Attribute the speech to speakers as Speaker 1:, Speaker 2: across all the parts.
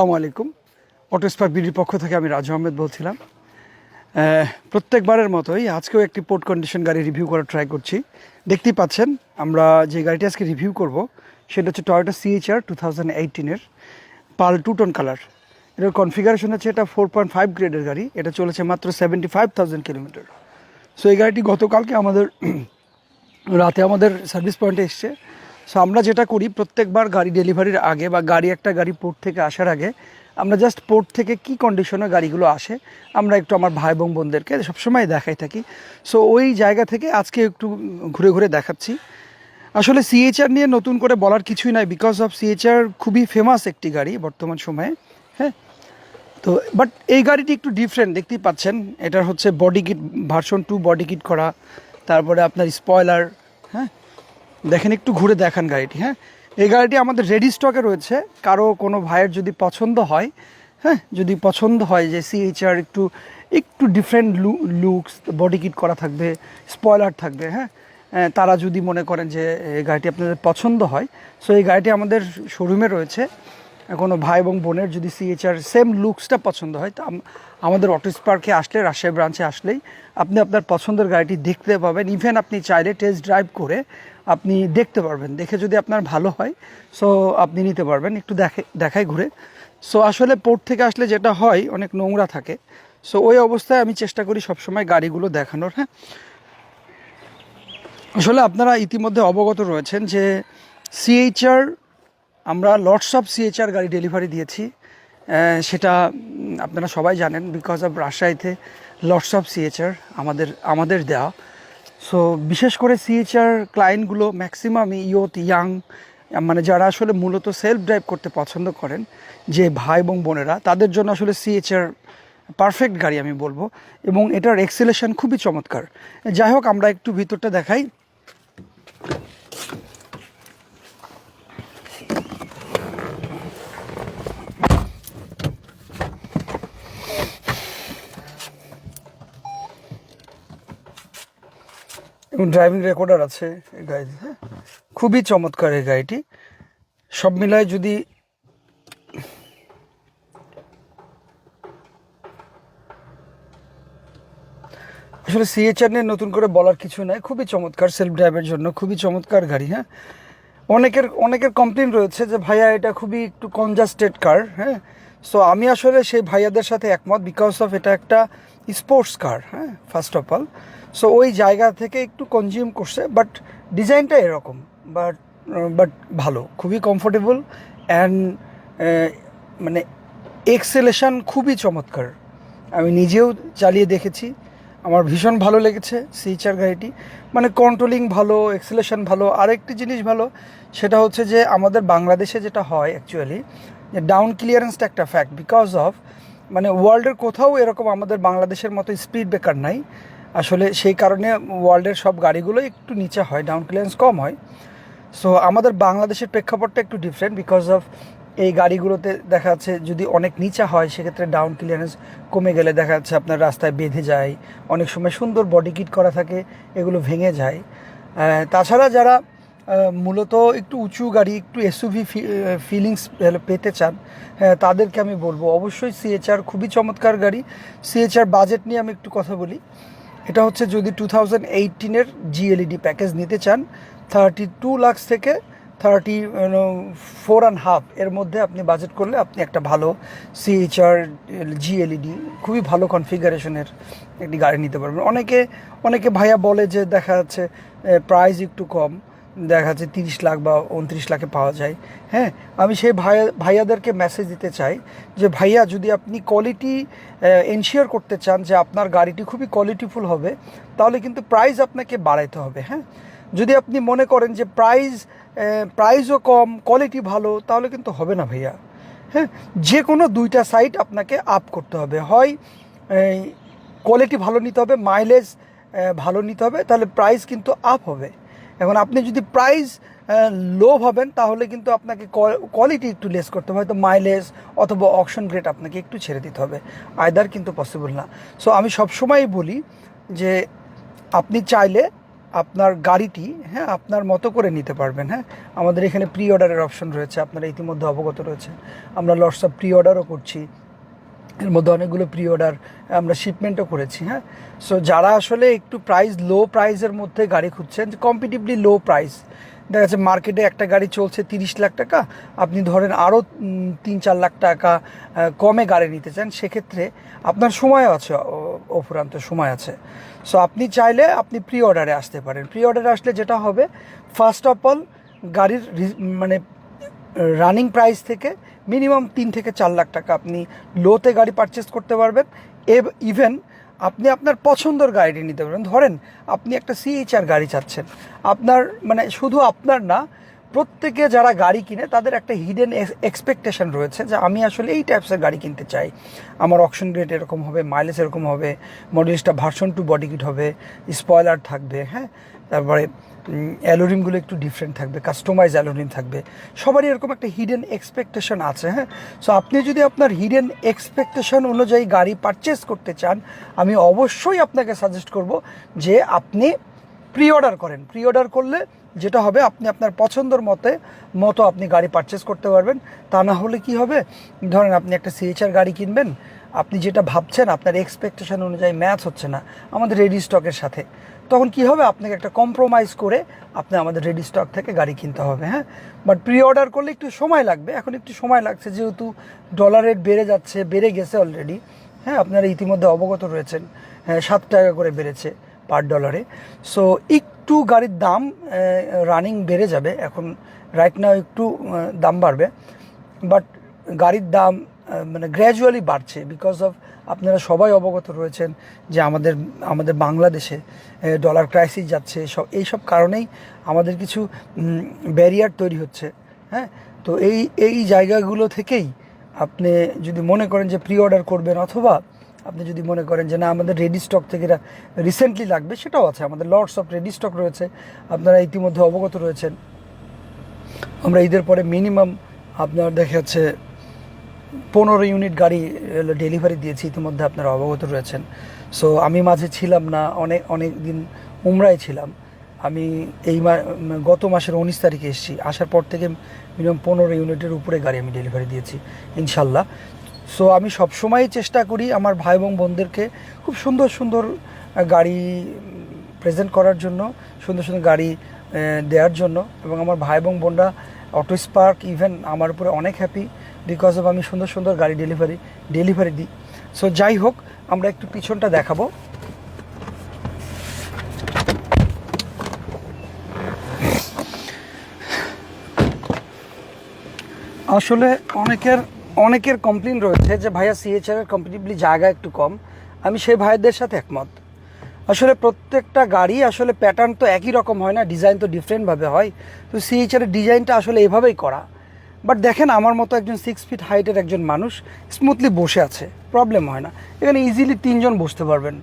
Speaker 1: আসসালামু আলাইকুম। Auto spark বিডির পক্ষ থেকে আমি রাজু আহমেদ বলছিলাম। প্রত্যেকবারের মতোই আজকেও একটি পোর্ট কন্ডিশন গাড়ি রিভিউ করার ট্রাই করছি। দেখতেই পাচ্ছেন, আমরা যে গাড়িটি আজকে রিভিউ করব, সেটা হচ্ছে টয়োটা সিএইচআর টু থাউজেন্ড এইটিনের পাল টু টোন কালার এটার কনফিগারেশন হচ্ছে এটা ফোর পয়েন্ট ফাইভ গ্রেডের গাড়ি, এটা চলেছে মাত্র seventy five thousand kilometre so এই গাড়িটি গতকালকে আমাদের, রাতে আমাদের সার্ভিস পয়েন্টে এসছে। সো আমরা যেটা করি, প্রত্যেকবার গাড়ি ডেলিভারির আগে বা গাড়ি একটা গাড়ি পোর্ট থেকে আসার আগে, আমরা জাস্ট পোর্ট থেকে কি কন্ডিশনে গাড়িগুলো আসে, আমরা একটু আমার ভাই বোন বোনদেরকে সবসময় দেখাই থাকি। সো ওই জায়গা থেকে আজকে একটু ঘুরে ঘুরে দেখাচ্ছি। আসলে সিএইচআর নিয়ে নতুন করে বলার কিছুই নাই বিকজ অফ সিএইচআর খুবই ফেমাস একটি গাড়ি বর্তমান সময়ে হ্যাঁ? তো বাট এই গাড়িটি একটু ডিফারেন্ট দেখতেই পাচ্ছেন। এটা হচ্ছে body kit version two body kit করা, তারপরে আপনার স্পয়লার হ্যাঁ? দেখেন, একটু ঘুরে দেখান গাড়িটি হ্যাঁ? এই গাড়িটি আমাদের রেডি স্টকে রয়েছে। কারও কোনো ভাইয়ের যদি পছন্দ হয় হ্যাঁ? যদি পছন্দ হয় যে সিএইচআর একটু একটু ডিফারেন্ট লুকস বডি কিট করা থাকবে স্পয়লার থাকবে হ্যাঁ? তারা যদি মনে করেন যে এই গাড়িটি আপনাদের পছন্দ হয় সো এই গাড়িটি আমাদের শোরুমে রয়েছে। কোনো ভাই এবং বোনের যদি সিএইচআর সেম লুকসটা পছন্দ হয়, তা আমাদের অটো স্পার্কে আসলে, রাজশাহী ব্রাঞ্চে আসলেই আপনি আপনার পছন্দের গাড়িটি দেখতে পাবেন। ইভেন আপনি চাইলে টেস্ট ড্রাইভ করে আপনি দেখতে পারবেন, দেখে যদি আপনার ভালো হয় সো আপনি নিতে পারবেন, একটু দেখে, দেখাই ঘুরে। সো আসলে পোর্ট থেকে আসলে যেটা হয়, অনেক নোংরা থাকে। সো ওই অবস্থায় আমি চেষ্টা করি সবসময় গাড়িগুলো দেখানোর হ্যাঁ? আসলে আপনারা ইতিমধ্যে অবগত রয়েছেন যে সিএইচআর আমরা লটস অফ সিএইচআর গাড়ি ডেলিভারি দিয়েছি। সেটা আপনারা সবাই জানেন বিকজ অফ রাজশাহীতে lots of C H R আমাদের আমাদের দেওয়া সো বিশেষ করে সিএইচআর ক্লায়েন্টগুলো ম্যাক্সিমাম ইয়ত ইয়াং মানে যারা আসলে মূলত সেলফ ড্রাইভ করতে পছন্দ করেন, যে ভাই এবং বোনেরা, তাদের জন্য আসলে সিএইচআর পারফেক্ট গাড়ি আমি বলব। এবং এটার এক্সেলেশন খুবই চমৎকার। যাই হোক, আমরা একটু ভিতরটা দেখাই। ড্রাইভিং রেকর্ডার আছে এই গাড়িতে হ্যাঁ? খুবই চমৎকার এই গাড়িটি। সব মিলায় যদি আসলে সিএচআর নিয়ে নতুন করে বলার কিছু নাই, খুবই চমৎকার সেলফ ড্রাইভের জন্য, খুবই চমৎকার গাড়ি হ্যাঁ? অনেকের অনেকের কমপ্লেন রয়েছে যে, ভাইয়া, এটা খুবই একটু কনজাস্টেড কার হ্যাঁ? সো আমি আসলে সেই ভাইয়াদের সাথে একমত বিকজ অফ এটা একটা স্পোর্টস কার হ্যাঁ ফার্স্ট অফ অল সো ওই জায়গা থেকে একটু কনজিউম করছে বাট ডিজাইনটা এরকম বাট বাট ভালো, খুবই কমফোর্টেবল অ্যান্ড মানে এক্সেলেশন খুবই চমৎকার। আমি নিজেও চালিয়ে দেখেছি, আমার ভীষণ ভালো লেগেছে সিচার গাড়িটি। মানে কন্ট্রোলিং ভালো এক্সেলেশন ভালো, আরেকটি জিনিস ভালো, সেটা হচ্ছে যে আমাদের বাংলাদেশে যেটা হয় অ্যাকচুয়ালি যে ডাউন ক্লিয়ারেন্সটা একটা ফ্যাক্ট বিকজ অফ মানে ওয়ার্ল্ডের কোথাও এরকম আমাদের বাংলাদেশের মতো স্পিড ব্রেকার নাই। আসলে সেই কারণে ওয়ার্ল্ডের সব গাড়িগুলো একটু নিচে হয় ডাউন ক্লিয়ারেন্স কম হয়। সো আমাদের বাংলাদেশের প্রেক্ষাপটটা একটু ডিফারেন্ট বিকজ অফ এই গাড়িগুলোতে দেখা যাচ্ছে যদি অনেক নিচা হয়, সেক্ষেত্রে ডাউন ক্লিয়ারেন্স কমে গেলে দেখা যাচ্ছে আপনার রাস্তায় বেঁধে যায়, অনেক সময় সুন্দর বডি কিট করা থাকে, এগুলো ভেঙে যায়। তাছাড়া যারা মূলত একটু উঁচু গাড়ি একটু এসইভি ফিলিংস পেতে চান হ্যাঁ, তাদেরকে আমি বলব। অবশ্যই সিএচআর খুবই চমৎকার গাড়ি। সিএচআর বাজেট নিয়ে আমি একটু কথা বলি। এটা হচ্ছে যদি টু থাউজেন্ড এইটিনের জিএলইডি প্যাকেজ নিতে চান থার্টি টু লাক্স থেকে থার্টি ফোর অ্যান্ড হাফ এর মধ্যে আপনি বাজেট করলে আপনি একটা ভালো সিএইচআর জিএলইডি খুবই ভালো কনফিগারেশনের একটি গাড়ি নিতে পারবেন। অনেকে অনেকে ভাইয়া বলে যে দেখা যাচ্ছে প্রাইস একটু কম। দেখা যাচ্ছে তিরিশ লাখ বা উনত্রিশ লাখে পাওয়া যায়। হ্যাঁ আমি সেই ভাইয়া, ভাইয়াদেরকে মেসেজ দিতে চাই যে, ভাইয়া, যদি আপনি কোয়ালিটি এনশিওর করতে চান যে আপনার গাড়িটি খুবই কোয়ালিটিফুল হবে, তাহলে কিন্তু প্রাইস আপনাকে বাড়াইতে হবে। হ্যাঁ যদি আপনি মনে করেন যে প্রাইস প্রাইসও কম কোয়ালিটি ভালো, তাহলে কিন্তু হবে না ভাইয়া। হ্যাঁ যে কোনো দুইটা সাইট আপনাকে আপ করতে হবে। হয় কোয়ালিটি ভালো নিতে হবে মাইলেজ ভালো নিতে হবে, তাহলে প্রাইস কিন্তু আপ হবে। এখন আপনি যদি প্রাইস লো ভাবেন, তাহলে কিন্তু আপনাকে কোয়ালিটি একটু লেস করতে হবে। হয়তো মাইলেজ অথবা অকশন গ্রেড আপনাকে একটু ছেড়ে দিতে হবে। আয়দার কিন্তু পসিবল না। সো আমি সবসময়ই বলি যে, আপনি চাইলে আপনার গাড়িটি হ্যাঁ আপনার মতো করে নিতে পারবেন হ্যাঁ। আমাদের এখানে প্রি অর্ডারের অপশন রয়েছে। আপনারা ইতিমধ্যে অবগত রয়েছে আমরা লটস অফ প্রি অর্ডারও করছি। এর মধ্যে অনেকগুলো প্রি অর্ডার আমরা শিপমেন্টও করেছি হ্যাঁ? সো যারা আসলে একটু প্রাইস লো প্রাইসের মধ্যে গাড়ি খুঁজছেন কম্পিটিভলি লো প্রাইস দেখা যাচ্ছে মার্কেটে একটা গাড়ি চলছে তিরিশ লাখ টাকা, আপনি ধরেন আরও তিন চার লাখ টাকা কমে গাড়ি নিতে চান, সেক্ষেত্রে আপনার সময় আছে অফুরান্ত সময় আছে। সো আপনি চাইলে আপনি প্রি অর্ডারে আসতে পারেন। প্রি অর্ডারে আসলে যেটা হবে ফার্স্ট অফ অল গাড়ির মানে রানিং প্রাইস থেকে মিনিমাম তিন থেকে চার লাখ টাকা আপনি লোতে গাড়ি পারচেস করতে পারবেন। ইভেন আপনি আপনার পছন্দের গাড়িটি নিতে পারবেন। ধরেন, আপনি একটা সিএইচআর গাড়ি চাচ্ছেন। আপনার মানে শুধু আপনার না, প্রত্যেকে যারা গাড়ি কিনে, তাদের একটা হিডেন এক্সপেকটেশন রয়েছে যে আমি আসলে এই টাইপসের গাড়ি কিনতে চাই। আমার অপশন গ্রেড এরকম হবে মাইলেজ এরকম হবে মডেলসটা ভার্সন টু বডি কিট হবে স্পয়লার থাকবে হ্যাঁ? তারপরে অ্যালোরিমগুলো একটু ডিফারেন্ট থাকবে কাস্টমাইজ অ্যালোরিম থাকবে। সবারই এরকম একটা হিডেন এক্সপেকটেশন আছে হ্যাঁ? সো আপনি যদি আপনার হিডেন এক্সপেকটেশন অনুযায়ী গাড়ি পারচেস করতে চান, আমি অবশ্যই আপনাকে সাজেস্ট করব যে আপনি প্রি অর্ডার করেন। প্রি অর্ডার করলে যেটা হবে, আপনি আপনার পছন্দর মতে, মতো আপনি গাড়ি পারচেস করতে পারবেন। তা না হলে কি হবে? ধরেন আপনি একটা সিএচআর গাড়ি কিনবেন, আপনি যেটা ভাবছেন, আপনার এক্সপেকটেশন অনুযায়ী ম্যাচ হচ্ছে না, আমাদের রেডি স্টকের সাথে। তখন কি হবে? আপনাকে একটা কম্প্রোমাইজ করে আপনি আমাদের রেডি স্টক থেকে গাড়ি কিনতে হবে হ্যাঁ? বাট প্রি অর্ডার করলে একটু সময় লাগবে। এখন একটু সময় লাগছে, যেহেতু ডলার রেট বেড়ে যাচ্ছে, বেড়ে গেছে অলরেডি হ্যাঁ? আপনারা ইতিমধ্যে অবগত রয়েছেন হ্যাঁ সাত টাকা করে বেড়েছে পার ডলারে সো একটু গাড়ির দাম রানিং বেড়ে যাবে। এখন রাইট নাও একটু দাম বাড়বে। বাট গাড়ির দাম মানে গ্র্যাজুয়ালি বাড়ছে বিকজ অফ আপনারা সবাই অবগত রয়েছেন যে আমাদের আমাদের বাংলাদেশে ডলার ক্রাইসিস যাচ্ছে, সব, এই সব কারণেই আমাদের কিছু ব্যারিয়ার তৈরি হচ্ছে হ্যাঁ? তো এই এই জায়গাগুলো থেকেই আপনি যদি মনে করেন যে প্রি অর্ডার করবেন অথবা আপনি যদি মনে করেন যে না, আমাদের রেডি স্টক থেকে রিসেন্টলি লাগবে, সেটাও আছে, আমাদের লর্ডস অফ রেডি স্টক রয়েছে, আপনারা ইতিমধ্যে অবগত রয়েছেন। আমরা ঈদের পরে মিনিমাম আপনার দেখা যাচ্ছে পনেরো ইউনিট গাড়ি ডেলিভারি দিয়েছি, ইতিমধ্যে আপনারা অবগত রয়েছেন। সো আমি মাঝে ছিলাম না অনেক অনেক দিন উমরায় ছিলাম। আমি এই গত মাসের উনিশ তারিখে এসেছি। আসার পর থেকে মিনিমাম পনেরো ইউনিটের উপরে গাড়ি আমি ডেলিভারি দিয়েছি, ইনশাল্লাহ। সো আমি সবসময়ই চেষ্টা করি আমার ভাই এবং বোনদেরকে খুব সুন্দর সুন্দর গাড়ি প্রেজেন্ট করার জন্য, সুন্দর সুন্দর গাড়ি দেওয়ার জন্য। এবং আমার ভাই এবং বোনরা, অটো স্পার্ক, ইভেন আমার উপরে অনেক হ্যাপি বিকজ অফ আমি সুন্দর সুন্দর গাড়ি ডেলিভারি ডেলিভারি দিই। সো যাই হোক, আমরা একটু পিছনটা দেখাবো। আসলে অনেকের অনেকের কমপ্লেন রয়েছে যে, ভাইয়া সিএচআর এর কম্পিটিভলি জায়গা একটু কম। আমি সেই ভাইদের সাথে একমত। আসলে প্রত্যেকটা গাড়ি আসলে প্যাটার্ন তো একই রকম হয় না ডিজাইন তো ডিফারেন্টভাবে হয়। তো সিএচআর এর ডিজাইনটা আসলে এভাবেই করা। বাট দেখেন, আমার মতো একজন সিক্স ফিট হাইটের একজন মানুষ স্মুথলি বসে আছে। প্রবলেম হয় না। এখানে ইজিলি তিনজন বসতে পারবেন।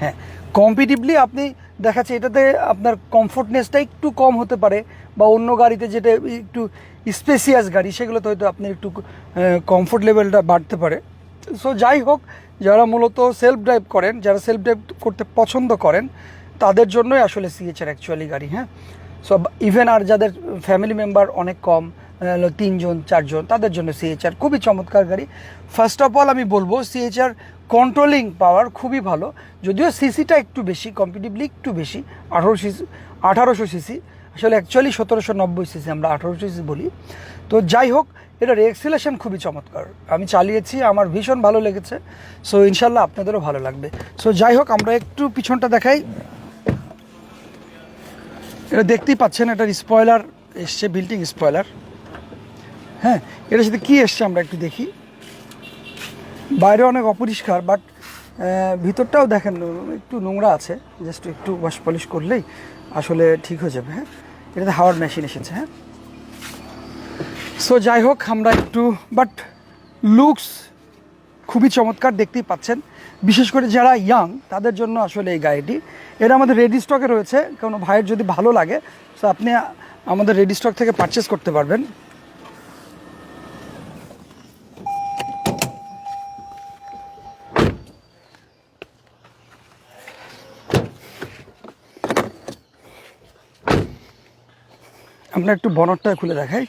Speaker 1: হ্যাঁ কম্পিটিভলি আপনি দেখাচ্ছে এটাতে আপনার কমফোর্টনেসটা একটু কম হতে পারে বা অন্য গাড়িতে যেটা একটু স্পেসিয়াস গাড়ি, সেগুলোতে হয়তো আপনি একটু কমফোর্ট লেভেলটা বাড়তে পারে। সো যাই হোক, যারা মূলত সেলফ ড্রাইভ করেন, যারা সেলফ ড্রাইভ করতে পছন্দ করেন, তাদের জন্যই আসলে সিএচআর অ্যাকচুয়ালি গাড়ি হ্যাঁ। সো ইভেন আর যাদের ফ্যামিলি মেম্বার অনেক কম তিনজন, চারজন, তাদের জন্য সিএচআর খুবই চমৎকার গাড়ি। ফার্স্ট অফ অল আমি বলব সিএচআর কন্ট্রোলিং পাওয়ার খুবই ভালো। যদিও সিসিটা একটু বেশি কম্পিটিভলি একটু বেশি, আঠারো সিসি আঠারোশো সিসি আসলে অ্যাকচুয়ালি সতেরোশো নব্বই সিসি আমরা আঠারোশো সিসি বলি। তো যাই হোক, এটার এক্সিলেশন খুবই চমৎকার। আমি চালিয়েছি, আমার ভীষণ ভালো লেগেছে। সো ইনশাল্লাহ আপনাদেরও ভালো লাগবে। সো যাই হোক, আমরা একটু পিছনটা দেখাই। এটা দেখতেই পাচ্ছেন, এটার স্পয়লার এসছে বিল্ডিং স্পয়লার হ্যাঁ এটার সাথে কী এসছে আমরা একটু দেখি। বাইরে অনেক অপরিষ্কার বাট ভিতরটাও দেখেন, একটু নোংরা আছে জাস্ট একটু ওয়াশ পলিশ করলেই আসলে ঠিক হয়ে যাবে হ্যাঁ। এটাতে হাওয়ার মেশিন এসেছে হ্যাঁ। সো যাই হোক, আমরা একটু বাট লুকস খুবই চমৎকার দেখতেই পাচ্ছেন। বিশেষ করে যারা ইয়াং তাদের জন্য আসলে এই গাড়িটি। এটা আমাদের রেডি স্টকে রয়েছে, কোনো ভাইয়ের যদি ভালো লাগে সো আপনি আমাদের রেডি স্টক থেকে পারচেস করতে পারবেন। আমরা একটু বনরটা খুলে দেখাই।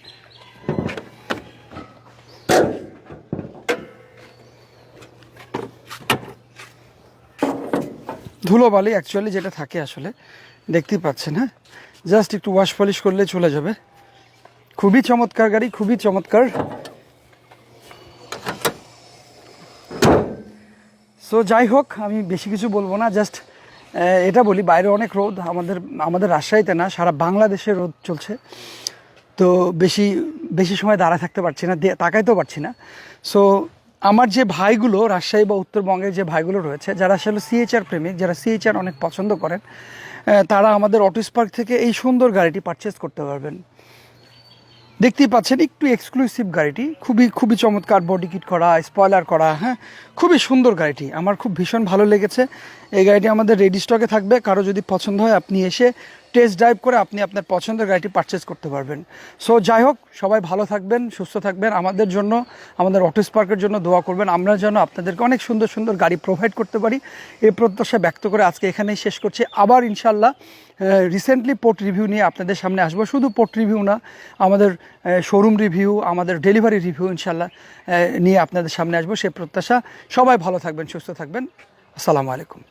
Speaker 1: ধুলোবালি অ্যাকচুয়ালি যেটা থাকে আসলে, দেখতেই পাচ্ছেন হ্যাঁ? জাস্ট একটু ওয়াশ পলিশ করলে চলে যাবে। খুবই চমৎকার গাড়ি, খুবই চমৎকার। সো যাই হোক, আমি বেশি কিছু বলব না জাস্ট এটা বলি, বাইরে অনেক রোদ, আমাদের আমাদের রাজশাহীতে না, সারা বাংলাদেশে রোদ চলছে। তো বেশি বেশি সময় দাঁড়ায় থাকতে পারছি না তাকাইতেও পারছি না। সো আমার যে ভাইগুলো, রাজশাহী বা উত্তরবঙ্গের যে ভাইগুলো রয়েছে, যারা আসলে সিএইচআর প্রেমিক, যারা সিএইচআর অনেক পছন্দ করেন তারা আমাদের অটো স্পার্ক থেকে এই সুন্দর গাড়িটি পারচেস করতে পারবেন। দেখতেই পাচ্ছেন, একটু এক্সক্লুসিভ গাড়িটি। খুবই খুবই চমৎকার বডি কিট করা স্পয়লার করা হ্যাঁ? খুবই সুন্দর গাড়িটি। আমার খুব ভীষণ ভালো লেগেছে। এই গাড়িটি আমাদের রেডি স্টকে থাকবে। কারও যদি পছন্দ হয়, আপনি এসে টেস্ট ড্রাইভ করে আপনি আপনার পছন্দের গাড়িটি পারচেস করতে পারবেন। সো যাই হোক, সবাই ভালো থাকবেন, সুস্থ থাকবেন। আমাদের জন্য, আমাদের অটো স্পার্কের জন্য দোয়া করবেন। আমরা যেন আপনাদেরকে অনেক সুন্দর সুন্দর গাড়ি প্রোভাইড করতে পারি। এই প্রত্যাশা ব্যক্ত করে আজকে এখানেই শেষ করছি। আবার ইনশাল্লাহ রিসেন্টলি পোর্ট রিভিউ নিয়ে আপনাদের সামনে আসব। শুধু পোর্ট রিভিউ না, আমাদের শোরুম রিভিউ আমাদের ডেলিভারি রিভিউ ইনশাল্লাহ নিয়ে আপনাদের সামনে আসব। সেই প্রত্যাশা। সবাই ভালো থাকবেন, সুস্থ থাকবেন। আসসালামু আলাইকুম।